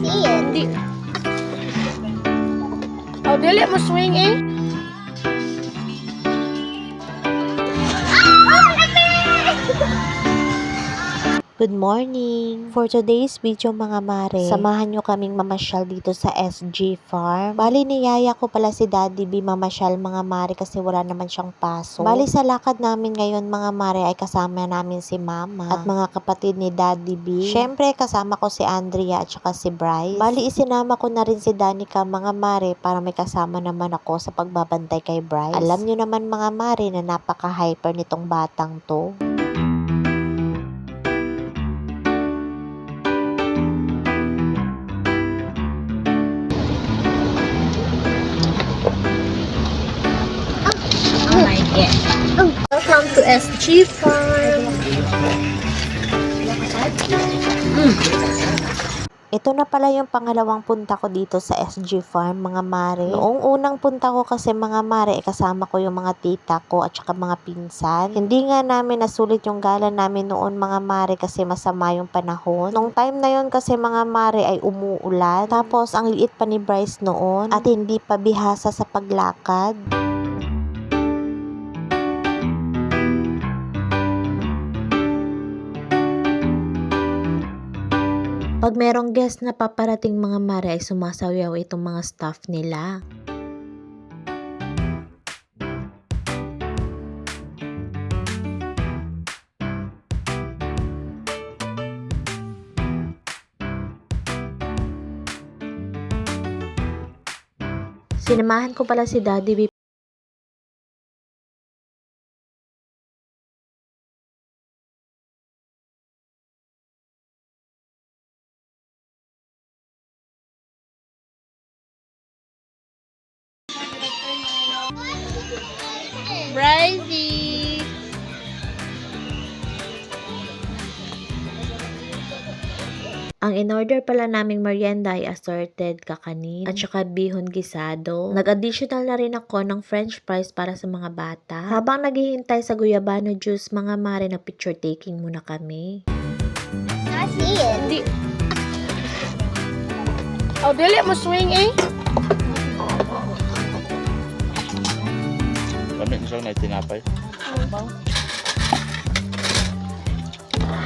see it. Hindi. Oh, dili mo swing eh. Good morning! For today's video mga mare, samahan nyo kaming mamasyal dito sa SG Farm. Bali niyaya ko pala si Daddy B mamasyal mga mare kasi wala naman siyang paso. Bali sa lakad namin ngayon mga mare ay kasama namin si Mama at mga kapatid ni Daddy B. Syempre kasama ko si Andrea at saka si Bryce. Bali isinama ko na rin si Danica mga mare para may kasama naman ako sa pagbabantay kay Bryce. Alam nyo naman mga mare na napaka-hyper nitong batang to. Welcome to SG Farm. Ito na pala yung pangalawang punta ko dito sa SG Farm, mga mare. Noong unang punta ko kasi mga mare, eh, kasama ko yung mga tita ko at saka mga pinsan. Hindi nga namin nasulit yung gala namin noon mga mare kasi masama yung panahon. Nung time na yon kasi mga mare ay umuulan. Tapos ang liit pa ni Bryce noon at hindi pa bihasa sa paglakad. Pag merong guest na paparating mga mare ay sumasayaw itong mga staff nila. Sinamahan ko pala si Daddy B Bryzy. Ang in-order pala naming merienda ay assorted kakanin at saka bihon gisado. Nag-additional na rin ako ng french fries para sa mga bata. Habang naghihintay sa guyabano juice, mga mare na picture taking muna kami. I see it. Hindi. Oh, dili mo swing eh. Isang na tinapay.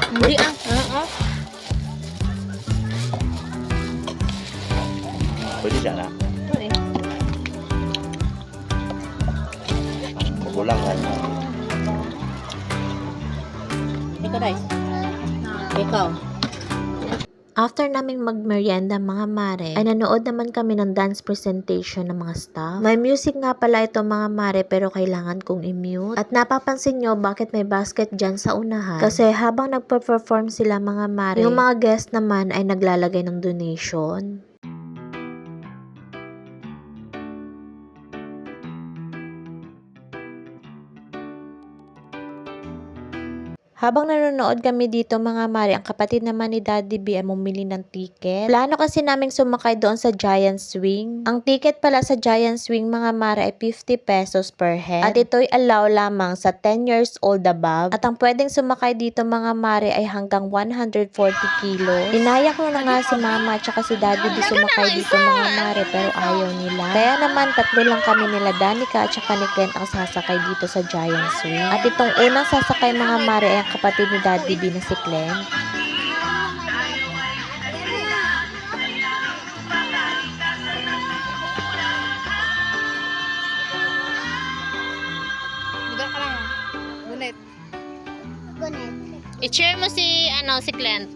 Hindi ah. Oo. Pwede siya na. Sorry. Magulang kan. Ikaw. Ikaw. After naming magmerienda mga mare, ay nanood naman kami ng dance presentation ng mga staff. May music nga pala ito mga mare pero kailangan kong i-mute. At napapansin nyo bakit may basket dyan sa unahan? Kasi habang nagpa-perform sila mga mare, yung mga guest naman ay naglalagay ng donation. Habang nanonood kami dito mga mare, ang kapatid naman ni Daddy B ay bumili ng ticket. Plano kasi naming sumakay doon sa Giant Swing. Ang ticket pala sa Giant Swing mga mare ay 50 pesos per head. At ito'y allow lamang sa 10 years old above. At ang pwedeng sumakay dito mga mare ay hanggang 140 kilos. Inaya ko na nga si mama at si Daddy B sumakay dito mga mare pero ayaw nila. Kaya naman tatlo lang kami nila Danica at saka ni Ken ang sasakay dito sa Giant Swing. At itong unang sasakay mga mare ay kapatid ni Daddy B na si Clem. Lugar ka lang. Gunit. Gunit. I-share mo si, ano, si Clint.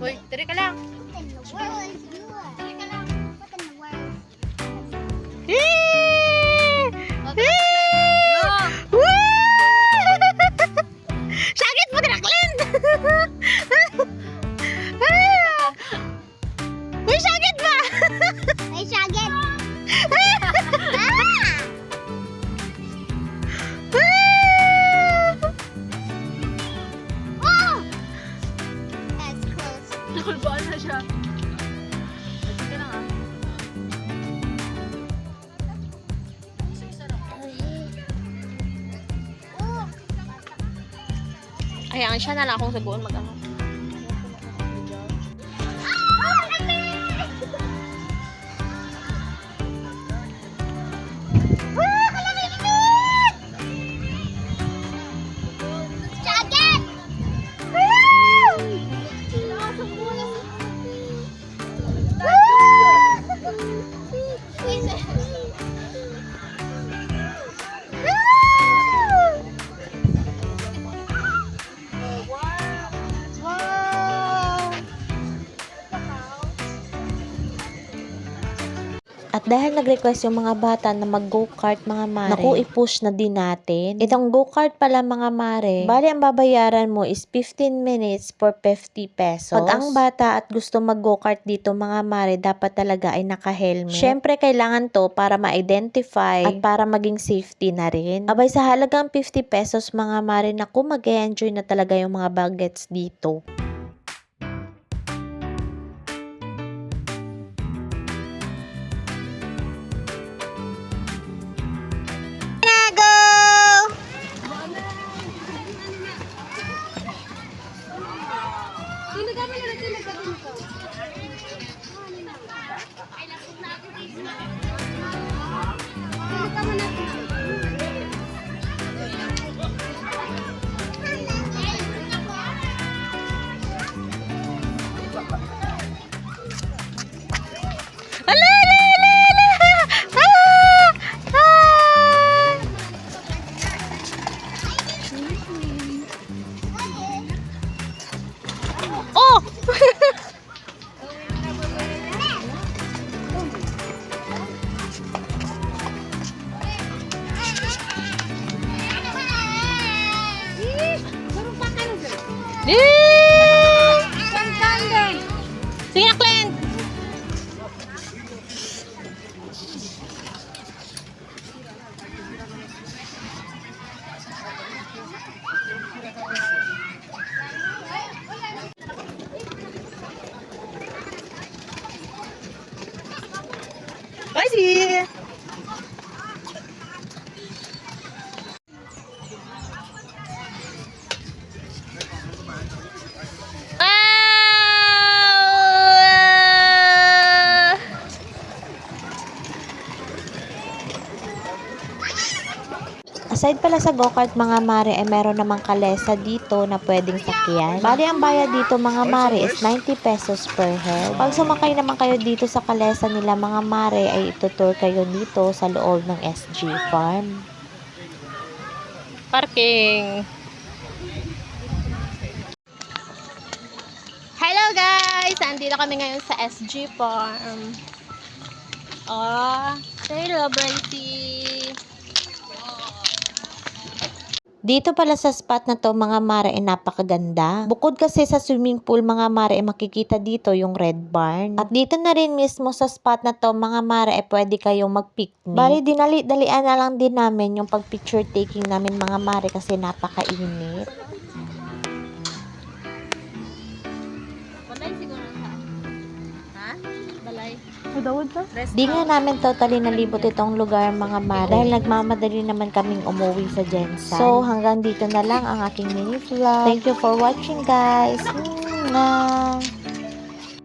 Uy, tiri ka lang. Hayaan siya na lang akong saguan mag ano. At dahil nag-request yung mga bata na mag-go-kart mga mare, naku, i-push na din natin. Itong go-kart pala mga mare, bali ang babayaran mo is 15 minutes for 50 pesos. Pag ang bata at gusto mag-go-kart dito mga mare, dapat talaga ay naka-helmet. Syempre, kailangan to para ma-identify at para maging safety na rin. Abay, sa halagang 50 pesos mga mare, naku, mag-enjoy na talaga yung mga bagets dito. Sige na, Clint! Bye, Aside pala sa go-kart mga mare, ay meron namang kalesa dito na pwedeng sakyan. Bali, ang bayad dito mga mare is 90 pesos per head. Pag sumakay naman kayo dito sa kalesa nila mga mare, ay itutour kayo dito sa loob ng SG Farm. Parking. Hello guys! Andito kami ngayon sa SG Farm. Oh, hello Brighty. Dito pala sa spot na to mga mare ay napakaganda. Bukod kasi sa swimming pool mga mare ay makikita dito yung red barn. At dito na rin mismo sa spot na to mga mare ay pwede kayong mag-picnic. Bali dinali-dalian na lang din namin yung pag picture taking namin mga mare kasi napakainit. Di nga namin totally nalibot itong lugar mga mare dahil nagmamadali naman kaming umuwi sa Jensen. So hanggang dito na lang ang aking mini vlog. Thank you for watching guys. Mwah!